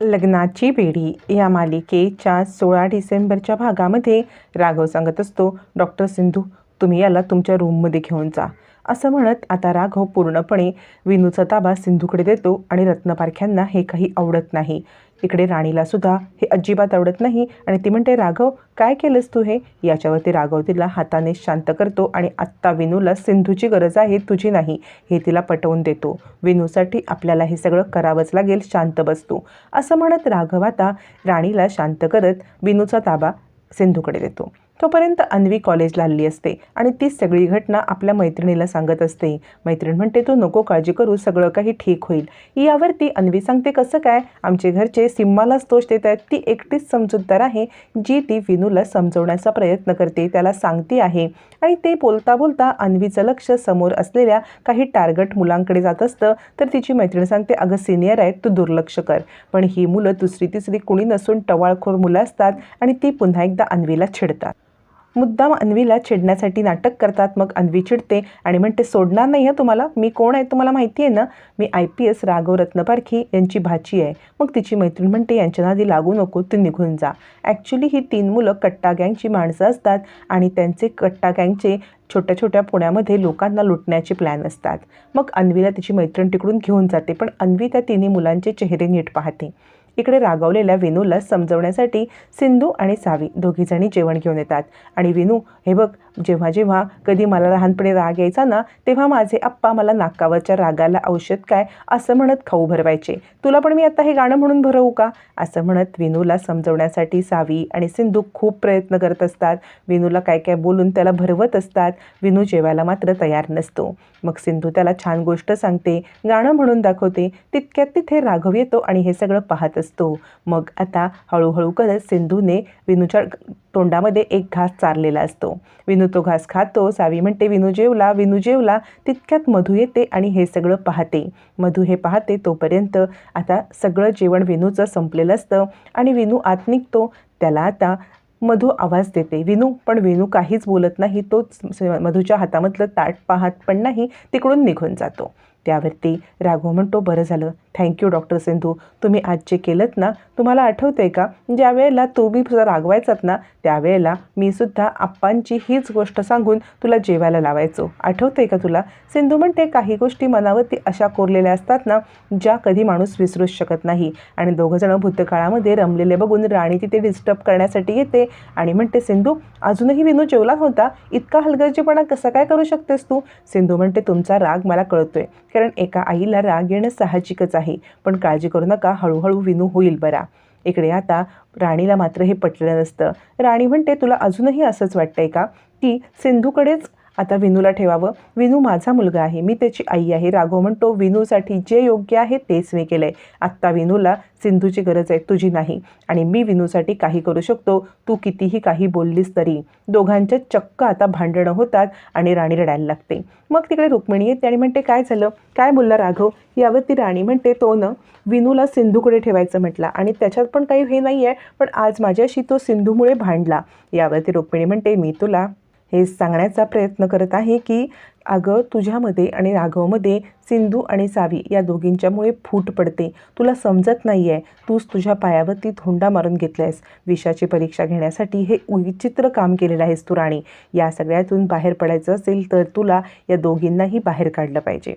लग्नाची बेडी या मालिकेच्या सोळा डिसेंबरच्या भागामध्ये राघव सांगत असतो डॉक्टर सिंधू तुम्ही याला तुमच्या रूममध्ये घेऊन जा. असं म्हणत आता राघव पूर्णपणे विनूचा ताबा सिंधूकडे देतो आणि रत्नपारख्यांना हे काही आवडत नाही. इकडे राणीला सुद्धा हे अजिबात आवडत नाही आणि ती म्हणते राघव काय केलंस तू हे? याच्यावरती राघव तिला हाताने शांत करतो आणि आत्ता विनूला सिंधूची गरज आहे तुझी नाही हे तिला पटवून देतो. विनूसाठी आपल्याला हे सगळं करावंच लागेल शांत बसतो. असं म्हणत राघव आता राणीला शांत करत विनूचा ताबा सिंधूकडे देतो. तोपर्यंत अन्वी कॉलेजला आली असते आणि ती सगळी घटना आपल्या मैत्रिणीला सांगत असते. मैत्रीण म्हणते तू नको काळजी करू सगळं काही ठीक होईल. यावरती अन्वी सांगते कसं काय? आमचे घरचे सिम्मालाच दोष देत आहेत. ती एकटीच समजूतदार आहे जी ती विनूला समजवण्याचा प्रयत्न करते त्याला सांगते आहे. आणि ते बोलता बोलता अन्वीचं लक्ष समोर असलेल्या काही टार्गट मुलांकडे जात असतं. तर तिची मैत्रीण सांगते अगं सिनियर आहेत तू दुर्लक्ष कर. पण ही मुलं दुसरी तिसरी कुणी नसून टवाळखोर मुलं असतात आणि ती पुन्हा एकदा अन्वीला छिडतात. मुद्दाम अन्वीला चिडण्यासाठी नाटक करतात मग अन्वी चिडते आणि म्हणते सोडणार नाही आहे तुम्हाला. मी कोण आहे तुम्हाला माहिती आहे ना? मी I P S Raghav Ratnaparkhi यांची भाची आहे. मग तिची मैत्रीण म्हणते यांच्या नादी लागू नको तू निघून जा. ॲक्च्युली ही तीन मुलं कट्टा गँगची माणसं असतात आणि त्यांचे कट्टा गँगचे छोट्या छोट्या पुण्यामध्ये लोकांना लुटण्याचे प्लॅन असतात. मग अन्वीला तिची मैत्रीण तिकडून घेऊन जाते पण अन्वी त्या तिन्ही मुलांचे चेहरे नीट पाहते. इकडे रागावलेल्या विनूला समजवण्यासाठी सिंधू आणि सावी दोघीजणी जेवण घेऊन येतात. आणि विनू हे बघ जेव्हा जेव्हा कधी मला लहानपणी राग यायचा ना तेव्हा माझे आप्पा मला नाकावरच्या रागाला औषध काय असं म्हणत खाऊ भरवायचे. तुला पण मी आता हे गाणं म्हणून भरवू का? असं म्हणत विनूला समजवण्यासाठी सावी आणि सिंधू खूप प्रयत्न करत असतात. विनूला काय काय बोलून त्याला भरवत असतात. विनू जेवायला मात्र तयार नसतो. मग सिंधू त्याला छान गोष्ट सांगते गाणं म्हणून दाखवते तितक्यात तिथे राघव येतो आणि हे सगळं पाहत असतो. मग आता हळूहळू करत सिंधूने विनूच्या तोंडामध्ये एक घास चारलेला असतो. विनू तो घास खातो सावी म्हणते विनू जेवला विनू जेवला. तितक्यात मधू येते आणि हे सगळं पाहते. मधू हे पाहते तोपर्यंत आता सगळं जेवण विनूचं संपलेलं असतं आणि विनू आत निघतो. त्याला आता मधू आवाज देते. विनू पण विनू काहीच बोलत नाही तोच मधूच्या हातामधलं ताट पाहत पण नाही तिकडून निघून जातो. त्यावरती राघव म्हणतो बरं झालं. Thank you doctor Sindhu. तुम्ही आज जे केलं ना तुम्हाला आठवतं आहे का ज्या वेळेला तुम्ही रागवायचात ना त्यावेळेला मी सुद्धा आप्पांची हीच गोष्ट सांगून तुला जेवायला लावायचो. आठवतं आहे का तुला? सिंधू म्हणते काही गोष्टी मनावरती अशा कोरलेल्या असतात ना ज्या कधी माणूस विसरूच शकत नाही. आणि दोघंजणं भूतकाळामध्ये रमलेले बघून राणी तिथे डिस्टर्ब करण्यासाठी येते. आणि म्हणते सिंधू अजूनही विनू जेवला होता? इतका हलगर्जीपणा कसा काय करू शकतेस तू? सिंधू म्हणते तुमचा राग मला कळतोय. कारण एका आईला राग येणं साहजिकच आहे. पण काळजी करू नका हळूहळू विनू होईल बरा. इकडे आता राणीला मात्र हे पटलं नसतं. राणी म्हणते तुला अजूनही असंच वाटतंय का? की सिंधूकडेच आता विनूला ठेवावं. विनू माझा मुलगा आहे. मी त्याची आई आहे. राघव म्हणतो विनूसाठी जे योग्य आहे तेच मी केलं आहे आत्ता विनूला सिंधूची गरज आहे तुझी नाही. आणि मी विनूसाठी काही करू शकतो. तू कितीही काही बोललीस तरी. दोघांच्या चक्क आता भांडणं होतात आणि राणी रडायला लागते. मग तिकडे रुक्मिणी येते आणि म्हणते काय झालं? काय बोलला राघव यावरती राणी म्हणते तो न विनूला सिंधूकडे ठेवायचं म्हटला आणि त्याच्यात पण काही हे नाही आहे पण आज माझ्याशी तो सिंधूमुळे भांडला. यावरती रुक्मिणी म्हणते मी तुला हे सांगण्याचा प्रयत्न करत आहे की अगं तुझ्यामध्ये आणि राघवमध्ये सिंधू आणि सावी या दोघींच्यामुळे फूट पडते. तुला समजत नाही आहे तूच तुझ्या पायावरती धोंडा मारून घेतला आहेस विषाची परीक्षा घेण्यासाठी हे विचित्र काम केलेलं आहेस तू राणी. या सगळ्यातून बाहेर पडायचं असेल तर तुला या दोघींनाही बाहेर काढलं पाहिजे.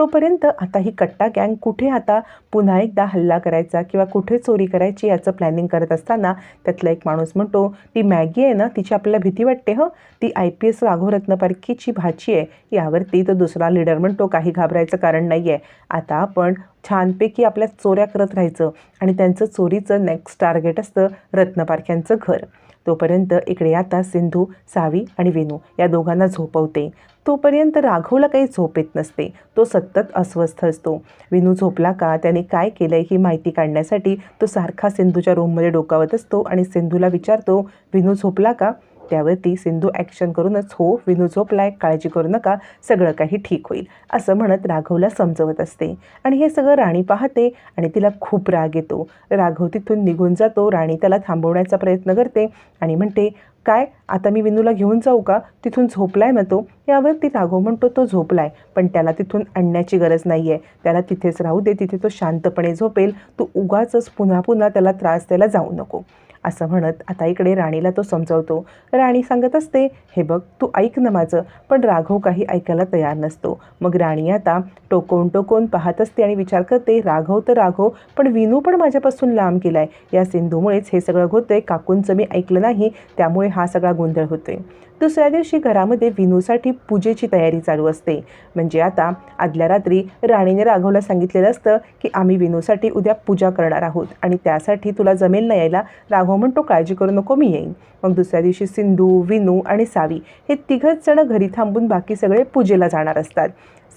तोपर्यंत आता ही कट्टा गँग कुठे आता पुन्हा एकदा हल्ला करायचा किंवा कुठे चोरी करायची याचं प्लॅनिंग करत असताना त्यातला एक माणूस म्हणतो ती मॅगी आहे ना तिची आपल्याला भीती वाटते हं. ती आय पी एस राघवरत्न पारखीची भाची आहे. यावरती तो दुसरा लीडर म्हणतो काही घाबरायचं कारण नाही आहे आता आपण छानपैकी आपल्या चोऱ्या करत राहायचं आणि त्यांचं चोरीचं नेक्स्ट टार्गेट असतं रत्नपारख्यांचं घर. तोपर्यंत इकडे आता सिंधू सावी आणि वेणू या दोघांना झोपवते. तोपर्यंत राघवला काही झोप येत नसते. तो सतत अस्वस्थ असतो. विनू झोपला का? त्याने काय केलं ही माहिती काढण्यासाठी तो सारखा सिंधूच्या रूममध्ये डोकावत असतो आणि सिंधूला विचारतो विनू झोपला का? त्यावरती सिंधू ॲक्शन करूनच हो विनू झोपलाय काळजी करू नका सगळं काही ठीक होईल असं म्हणत राघवला समजवत असते. आणि हे सगळं राणी पाहते आणि तिला खूप राग येतो. राघव तिथून निघून जातो राणी त्याला थांबवण्याचा प्रयत्न करते आणि म्हणते काय? आता मी विनूला घेऊन जाऊ का? तिथून झोपलाय ना तो? यावरती राघव म्हणतो तो झोपलाय पण त्याला तिथून आणण्याची गरज नाही आहे त्याला तिथेच राहू दे तिथे तो शांतपणे झोपेल. तू उगाचच पुन्हा पुन्हा त्याला त्रास द्यायला जाऊ नको. असं म्हणत आता इकडे राणीला तो समजावतो. राणी सांगत असते हे बघ तू ऐक ना माझं. पण राघव काही ऐकायला तयार नसतो. मग राणी आता टोकोन टोकोन पाहत असते आणि विचार करते राघव तर राघव पण विनू पण माझ्यापासून लांब केलाय. या सिंधूमुळेच हे सगळं होतंय. काकूंचं मी ऐकलं नाही त्यामुळे हा सगळा गोंधळ होतोय. दुसऱ्या दिवशी घरामध्ये विनूसाठी पूजेची तयारी चालू असते. म्हणजे आता आदल्या रात्री राणीने राघवला सांगितलेलं असतं की आम्ही विनूसाठी उद्या पूजा करणार आहोत आणि त्यासाठी तुला जमेल ना यायला? राघव म्हणतो काळजी करू नको मी येईन. मग दुसऱ्या दिवशी सिंधू विनू आणि सावी हे तिघंच जण घरी थांबून बाकी सगळे पूजेला जाणार असतात.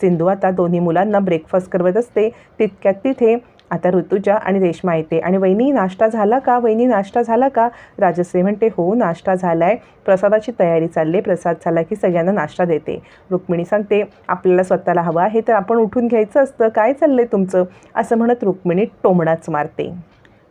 सिंधू आता दोन्ही मुलांना ब्रेकफास्ट करवत असते. तितक्यात तिथे आता ऋतुजा आणि रेश्मा येते आणि वहिनी नाश्ता झाला का? वहिनी नाश्ता झाला का? राजश्री म्हणते हो नाश्ता झाला आहे प्रसादाची तयारी चालली प्रसाद झाला की सगळ्यांना नाश्ता देते. रुक्मिणी सांगते आपल्याला स्वतःला हवं आहे तर आपण उठून घ्यायचं असतं. काय चाललं आहे तुमचं? असं म्हणत रुक्मिणी टोमणाच मारते.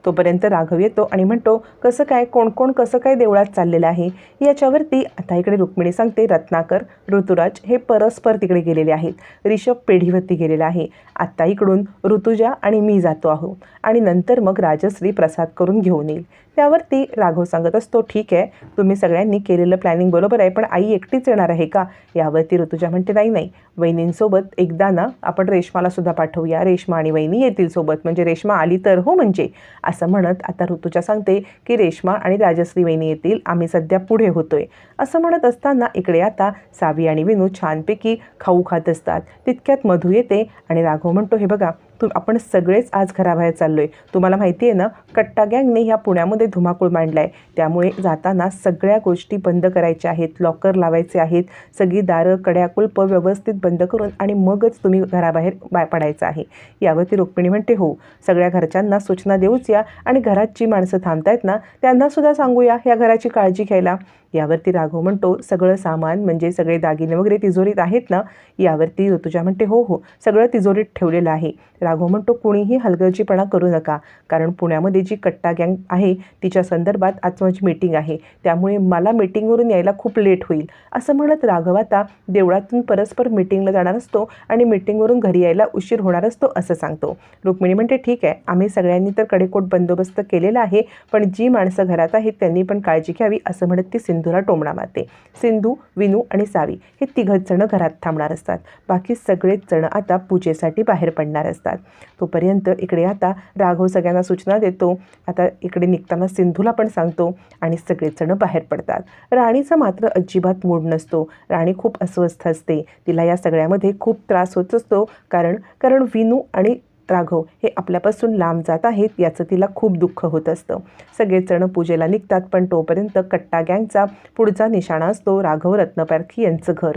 तोपर्यंत राघव येतो आणि म्हणतो कसं काय? कोण कोण कसं काय देवळात चाललेलं आहे? याच्यावरती आता इकडे रुक्मिणी सांगते रत्नाकर ऋतुराज हे परस्पर तिकडे गेलेले आहेत. रिषभ पेढीवरती गेलेला आहे. आत्ता इकडून ऋतुजा आणि मी जातो आहो. आणि नंतर मग राजश्री प्रसाद करून घेऊन येईल. त्यावरती राघव सांगत असतो ठीक आहे तुम्ही सगळ्यांनी केलेलं प्लॅनिंग बरोबर आहे पण आई एकटीच येणार आहे का? यावरती ऋतुजा म्हणते नाही नाही वहिनींसोबत एकदा ना आपण रेश्माला सुद्धा पाठवूया. रेश्मा आणि वहिनी येतील सोबत म्हणजे रेश्मा आली तर हो म्हणजे. असं म्हणत आता ऋतुजा सांगते की रेश्मा आणि राजश्री वहिनी येतील आम्ही सध्या पुढे होतोय. असं म्हणत असताना इकडे आता सावी आणि विनू छानपैकी खाऊ खात असतात. तितक्यात मधू येते आणि राघव म्हणतो हे बघा तु आपण सगळेच आज घराबाहेर चाललो आहे तुम्हाला माहिती आहे ना कट्टा गँगने ह्या पुण्यामध्ये धुमाकूळ मांडला आहे त्यामुळे जाताना सगळ्या गोष्टी बंद करायच्या आहेत लॉकर लावायचे आहेत सगळी दारं कड्या कुलप व्यवस्थित बंद करून आणि मगच तुम्ही घराबाहेर बाय पडायचं आहे. यावरती रुक्मिणी म्हणते हो सगळ्या घरच्यांना सूचना देऊच या आणि घरात जी माणसं थांबतायत ना त्यांनासुद्धा सांगूया ह्या घराची काळजी घ्यायला. यावरती राघव म्हणतो सगळं सामान म्हणजे सगळे दागिने वगैरे तिजोरीत आहेत ना? यावरती ऋतुजा म्हणते हो हो सगळं तिजोरीत ठेवलेलं आहे. राघव म्हणतो कुणीही हलगर्जीपणा करू नका. कारण पुण्यामध्ये जी कट्टा गँग आहे तिच्या संदर्भात आज माझी मीटिंग आहे. त्यामुळे मला मीटिंगवरून यायला खूप लेट होईल. असं म्हणत राघव आता देवळातून परस्पर मीटिंगला जाणार असतो आणि मीटिंगवरून घरी यायला उशीर होणार असतो असं सांगतो. रुक्मिणी म्हणते ठीक आहे. आम्ही सगळ्यांनी तर कडेकोट बंदोबस्त केलेला आहे पण जी माणसं घरात आहेत त्यांनी पण काळजी घ्यावी असं म्हणत ती सिंधूला टोमणा मारते. सिंधू विनू आणि सावी हे तिघंच जण घरात थांबणार असतात. बाकी सगळेच जण आता पूजेसाठी बाहेर पडणार असतात. तोपर्यंत इकडे आता राघव सगळ्यांना सूचना देतो. आता इकडे निघताना सिंधूला पण सांगतो आणि सगळेच जण बाहेर पडतात. राणीचा मात्र अजिबात मूड नसतो. राणी खूप अस्वस्थ असते. तिला या सगळ्यामध्ये खूप त्रास होत असतो. कारण कारण विनू आणि राघव हे आपल्यापासून लांब जात आहेत याचं तिला खूप दुःख होत असतं. सगळेजण पूजेला निघतात पण तोपर्यंत कट्टा गँगचा पुढचा निशाणा असतो राघव रत्नपारखी यांचं घर.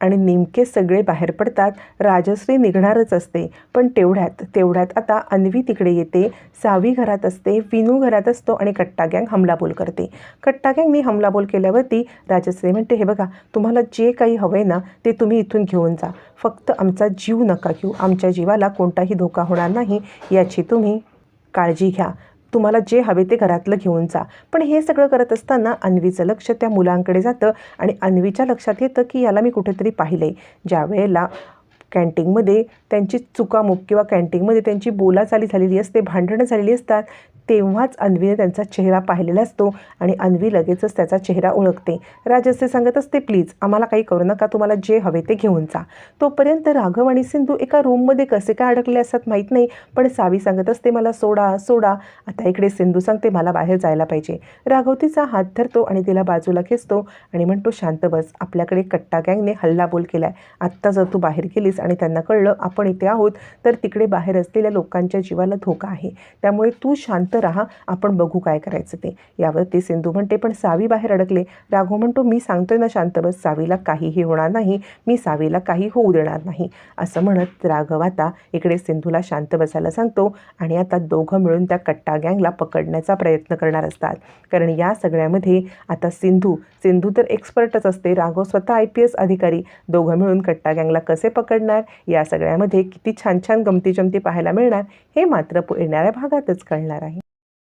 आणि नेमके सगळे बाहेर पडतात राजश्री निघणारच असते. पण तेवढ्यात तेवढ्यात आता अन्वी तिकडे येते सावी घरात असते विनू घरात असतो आणि कट्टा गँग हमलाबोल करते. कट्टा गँगनी हमलाबोल केल्यावरती राजश्री म्हणते हे बघा तुम्हाला जे काही हवं आहे ना ते तुम्ही इथून घेऊन जा. फक्त आमचा जीव नका घेऊ. आमच्या जीवाला कोणताही धोका होणार नाही याची तुम्ही काळजी घ्या. तुम्हाला जे हवे ते घरातलं घेऊन जा. पण हे सगळं करत असताना अन्वीचं लक्ष त्या मुलांकडे जातं आणि अन्वीच्या लक्षात येतं की याला मी कुठेतरी पाहिलं आहे ज्या वेळेला कॅन्टीनमध्ये त्यांची चुकामुक किंवा कॅन्टीनमध्ये त्यांची बोलाचाली झालेली असते भांडणं झालेली असतात तेव्हाच अन्वीने त्यांचा चेहरा पाहिलेला असतो आणि अन्वी लगेचच त्याचा चेहरा ओळखते. राजश्री सांगत असते प्लीज आम्हाला काही करू नका तुम्हाला जे हवे ते घेऊन जा. तोपर्यंत राघव आणि सिंधू एका रूममध्ये कसे काय अडकले असतात माहीत नाही पण सावी सांगत असते मला सोडा सोडा. आता इकडे सिंधू सांगते मला बाहेर जायला पाहिजे. राघव तिचा हात धरतो आणि तिला बाजूला खेचतो आणि म्हणतो शांत बस आपल्याकडे कट्टा गँगने हल्लाबोल केला आहे आत्ता जर तू बाहेर गेलीस आणि त्यांना कळलं आपण इथे आहोत तर तिकडे बाहेर असलेल्या लोकांच्या जीवाला धोका आहे. त्यामुळे तू शांत राहा आपण बघू काय करायचं ते. यावरती सिंधू म्हणते पण सावी बाहेर अडकले. राघव म्हणतो मी सांगतोय ना शांत बस सावीला काहीही होणार नाही. मी सावीला काही होऊ देणार नाही. असं म्हणत राघव आता इकडे सिंधूला शांत बसायला सांगतो आणि आता दोघं मिळून त्या कट्टा गँगला पकडण्याचा प्रयत्न करणार असतात. कारण या सगळ्यामध्ये आता सिंधू सिंधू तर एक्सपर्टच असते. राघव स्वतः आय पी एस अधिकारी. दोघं मिळून कट्टा गँगला कसे पकडणार? या सगळ्यामध्ये किती छान छान गमती जमती पाहायला मिळणार हे मात्र येणाऱ्या भागातच कळणार आहे.